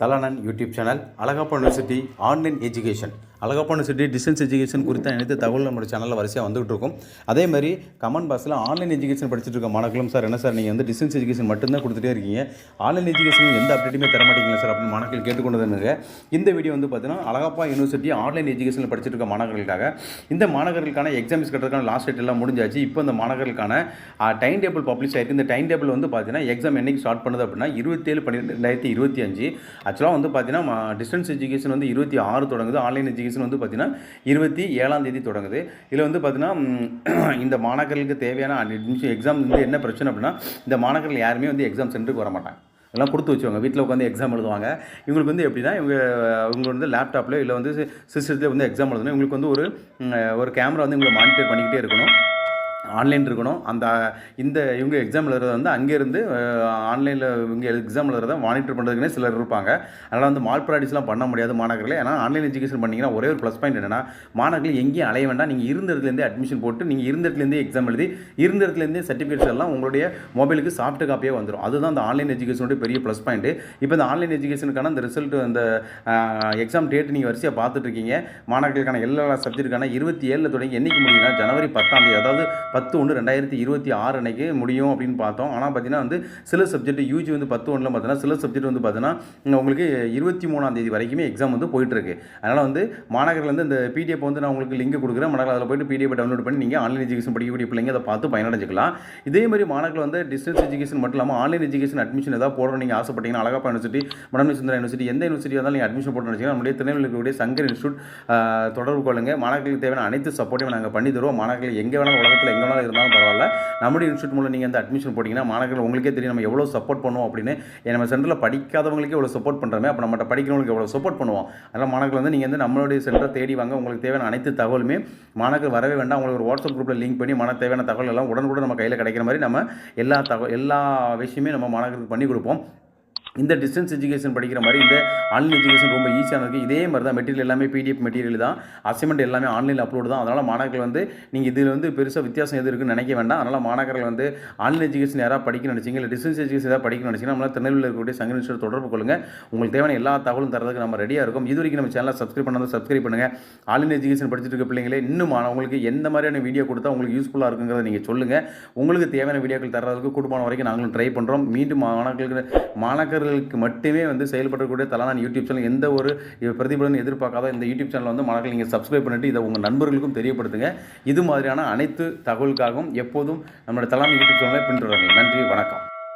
தலானன் YouTube channel Alagappa university online education அழகப்பான city distance education குறித்த அனைத்து தகவல் நம்மளோட சேனலில் வரிசையாக வந்துகிட்டு இருக்கும் அதே மாதிரி கமெண்ட் பாக்ஸில் ஆன்லைன் எஜுகேஷன் படிச்சுட்டு இருக்க மாணவர்களும் சார் என்ன சார் நீங்கள் வந்து டிஸ்டன்ஸ் எஜுகேஷன் மட்டும்தான் கொடுத்துட்டே இருக்கீங்க. ஆன்லைன் எஜுகேஷன் எந்த அப்டேட்டுமே தர மாட்டீங்களா சார் அப்படின்னு மாணவர்கள் கேட்டுக்கொண்டதுங்க இந்த வீடியோ வந்து பார்த்தீங்கன்னா அழகப்பா யூனிவர்சிட்டி ஆன்லைன் எஜுகேஷனில் படிச்சுட்டு இருக்க மாணவர்களுக்காக இந்த மாணவர்களுக்கான எக்ஸாம்ஸ் கட்டுறதுக்கான லாஸ்ட் டேட் எல்லாம் முடிஞ்சாச்சு. இப்போ இந்த மாணவர்களுக்கான டைம் டேபிள் பப்ளிஷ் ஆயிருக்கு. இந்த டைம் டேபிள் வந்து பார்த்தீங்கன்னா எக்ஸாம் என்னைக்கு ஸ்டார்ட் பண்ணுது அப்படின்னா இருபத்தேழு பன்னிரெண்டு ரெண்டாயிரத்தி இருபத்தி அஞ்சு. ஆக்சுவலாக வந்து பார்த்தீங்கன்னா டிஸ்டன்ஸ் எஜுகேஷன் வந்து இருபத்தி ஆறு தொடங்குது. ஆன்லைன் எஜுகேஷன் வந்து பார்த்தீங்கன்னா இருபத்தி ஏழாம் தேதி தொடங்குது. இதில் வந்து பார்த்தீங்கன்னா இந்த மாணாக்கர்களுக்கு தேவையான அட்மிஷன் எக்ஸாம் வந்து என்ன பிரச்சனை அப்படின்னா இந்த மாணாக்கர்கள் யாருமே வந்து எக்ஸாம் சென்டருக்கு வர மாட்டாங்க. எல்லாம் கொடுத்து வச்சுவாங்க வீட்டில் உட்காந்து எக்ஸாம் எழுதுவாங்க. இவங்களுக்கு வந்து எப்படின்னா இவங்க இவங்க வந்து லேப்டாப்பில் இல்லை வந்து சிஸ்டத்தில் வந்து எக்ஸாம் எழுதணும் இவங்களுக்கு வந்து ஒரு ஒரு கேமரா வந்து இவங்களை மானிட்டர் பண்ணிக்கிட்டே இருக்கணும். ஆன்லைன் இருக்கணும். அந்த இந்த இவங்க எக்ஸாம் எழுதுறது வந்து அங்கேருந்து ஆன்லைனில் இவங்க எக்ஸாம் எழுதுறத மானிட்டர் பண்ணுறதுக்குனே சிலர் இருப்பாங்க. அதனால் வந்து மால் ப்ராக்டிஸ்லாம் பண்ண முடியாது மாணவர்களே. ஏன்னா ஆன்லைன் எஜுகேஷன் பண்ணிங்கன்னா ஒரே ஒரு ப்ளஸ் பாயிண்ட் என்னென்னா மாணவர்கள் எங்கேயும் அலைய வேண்டாம். நீங்கள் இருந்த இடத்துலேருந்தே அட்மிஷன் போட்டு நீங்கள் இருந்த இடத்துலேருந்தே எக்ஸாம் எழுதி இருந்த இடத்துலேருந்தே சர்டிஃபிகேட்ஸ் எல்லாம் உங்களுடைய மொபைலுக்கு சாஃப்ட் காப்பியாக வந்துடும் அதுதான் அந்த ஆன்லைன் எஜுகேஷனுடைய பெரிய ப்ளஸ் பாயிண்ட் இப்போ இந்த ஆன்லைன் எஜுகேஷனுக்கான அந்த ரிசல்ட் அந்த எக்ஸாம் டேட் நீங்கள் வரிசையாக பார்த்துட்டு இருக்கீங்க. மாணவர்களுக்கான எல்லா சப்ஜெக்ட்டுக்கான இருபத்தி ஏழில் தொடங்கி என்றைக்கு முடியும்னா ஜனவரி பத்தாம் தேதி. அதாவது பத்து ஒன்று ரெண்டாயிரத்தி இருபத்தி ஆறு அன்னைக்கு முடியும் அப்படின்னு பார்த்தோம். ஆனால் பார்த்தீங்கன்னா வந்து சில சப்ஜெக்ட் யூஜி வந்து பத்து ஒன்றில் பார்த்தீங்கன்னா சில சப்ஜெக்ட் வந்து பார்த்தீங்கன்னா உங்களுக்கு இருபத்தி மூணாம் தேதி வரைக்குமே எக்ஸாம் வந்து போயிட்டுருக்கு. அதனால் வந்து மாணவர்கள் வந்து இந்த பிடிஎஃப் வந்து நான் உங்களுக்கு லிங்க் கொடுக்குறேன். மாணவர்கள் அதில் போய்ட்டு பிடிஎஃப் டவுன்லோட் பண்ணி நீங்கள் ஆன்லைன் எஜுகேஷன் படிக்கக்கூடிய பிள்ளைங்க அதை பார்த்து பயனடைஞ்சிக்கலாம். இதே மாதிரி மாணவர்கள் வந்து டிஸ்டன்ஸ் எஜுகேஷன் மட்டும் இல்லாமல் ஆன்லைன் எஜுகேஷன் அட்மிஷன் ஏதாவது போடணும் நீங்கள் ஆசைப்பட்டீங்கன்னா அழகப்பா யூனிவர்சிட்டி மடம் சுந்தரா யூனிவர்சிட்டி எந்த யூனிவர்சிட்டி இருந்தாலும் நீங்கள் அட்மிஷன் போடணும் நினச்சிங்கன்னா நம்முடைய திருநெல்வேலியுடைய சங்கர் இன்ஸ்டியூட் தொடர்பு கொள்ளுங்க. மாணவர்களுக்கு தேவையான அனைத்து சப்போர்ட்டையும் நாங்கள் பண்ணி தருவோம். மாணவர்கள் எங்கே வேணாலும் உலகத்தில் எங்கே வேணாலும் இருந்தாலும் பரவாயில்ல. நம்முடைய இன்ஸ்டியூட் மூலம் நீங்கள் வந்து அட்மிஷன் போட்டிங்கன்னா மாணவர்கள் உங்களுக்கே தெரியும் நம்ம எவ்வளோ சப்போர்ட் பண்ணுவோம் அப்படின்னு. நம்ம சென்டரில் படிக்காதவங்களுக்கே எவ்வளோ சப்போர்ட் பண்ணுறோமே அப்போ நம்மகிட்ட படிக்கிறவங்களுக்கு எவ்வளோ சப்போர்ட் பண்ணுவோம். அதனால் மாணவர்கள் வந்து நீங்கள் வந்து நம்மளுடைய சென்டரை தேடி வாங்க. உங்களுக்கு தேவையான அனைத்து தகவலுமே மாணவர்கள் வரவே வேண்டாம். உங்களுக்கு ஒரு வாட்ஸ்அப் குரூப்பில் லிங்க் பண்ணி மன தேவையான தகவல் எல்லாம் உடனுக்குடன் நம்ம கையில் கிடைக்கிற மாதிரி நம்ம எல்லா தகவல் எல்லா விஷயமே நம்ம மாணவர்களுக்கு பண்ணி கொடுப்போம். இந்த டிஸ்டன்ஸ் எஜுகேஷன் படிக்கிற மாதிரி இந்த ஆன்லைன் எஜுகேஷன் ரொம்ப ஈஸியாக இருக்குது இதே மாதிரி தான் மெட்டீரியல் எல்லாமே பிடிஎஃப் மெட்டீரியல் தான். அசைன்மெண்ட் எல்லாமே ஆன்லைனில் அப்லோடு தான். அதனால் மாணவர்கள் வந்து நீங்கள் இதில் வந்து பெருசாக வித்தியாசம் எது இருக்குன்னு நினைக்க வேண்டாம். அதனால் மாணவர்கள் வந்து ஆன்லைன் எஜுகேஷன் யாராவது படிக்க நினச்சிங்க இல்லை டிஸ்டன்ஸ் எஜுகேஷன் ஏதாவது படிக்கணும்னு நினச்சிங்கன்னா நம்மளால் திருநெல்வேலியில் இருக்கக்கூடிய சங்க தொடர்பு கொள்ளுங்கள் உங்களுக்கு தேவையான எல்லா தகவலும் தரதுக்கு நம்ம ரெடியாக இருக்கும். இது வரைக்கும் நம்ம சேனலை சப்ஸ்கிரைப் பண்ணாத சப்ஸ்கிரைப் பண்ணுங்கள் ஆன்லைன் எஜுகேஷன் படிச்சுட்டு இருக்க பிள்ளைங்களே இன்னும் மாணவங்களுக்கு எந்த மாதிரியான வீடியோ கொடுத்தா உங்களுக்கு யூஸ்ஃபுல்லாக இருக்குங்கிறத நீங்கள் சொல்லுங்கள் உங்களுக்கு தேவையான வீடியோக்கள் தரதுக்கு கூடுமான வரைக்கும் நாங்களும் ட்ரை பண்ணுறோம் மீண்டும் மாணவர்களுக்கு மாணவர்களுக்கு மட்டுமே வந்து செயல்படக்கூடிய தலான யூடியூப் சேனல் எந்த ஒரு பிரதிபலன் எதிர்பார்க்காத இந்த யூடியூப் சேனல் வந்து மாணவர்கள் நீங்கள் சப்ஸ்கிரைப் பண்ணிட்டு இதை உங்கள் நண்பர்களுக்கும் தெரியப்படுத்துங்க. இது மாதிரியான அனைத்து தகவலுக்காகவும் எப்போதும் நம்மளோட தலான யூடியூப் சேனலை பின்தொடருங்கள். நன்றி வணக்கம்.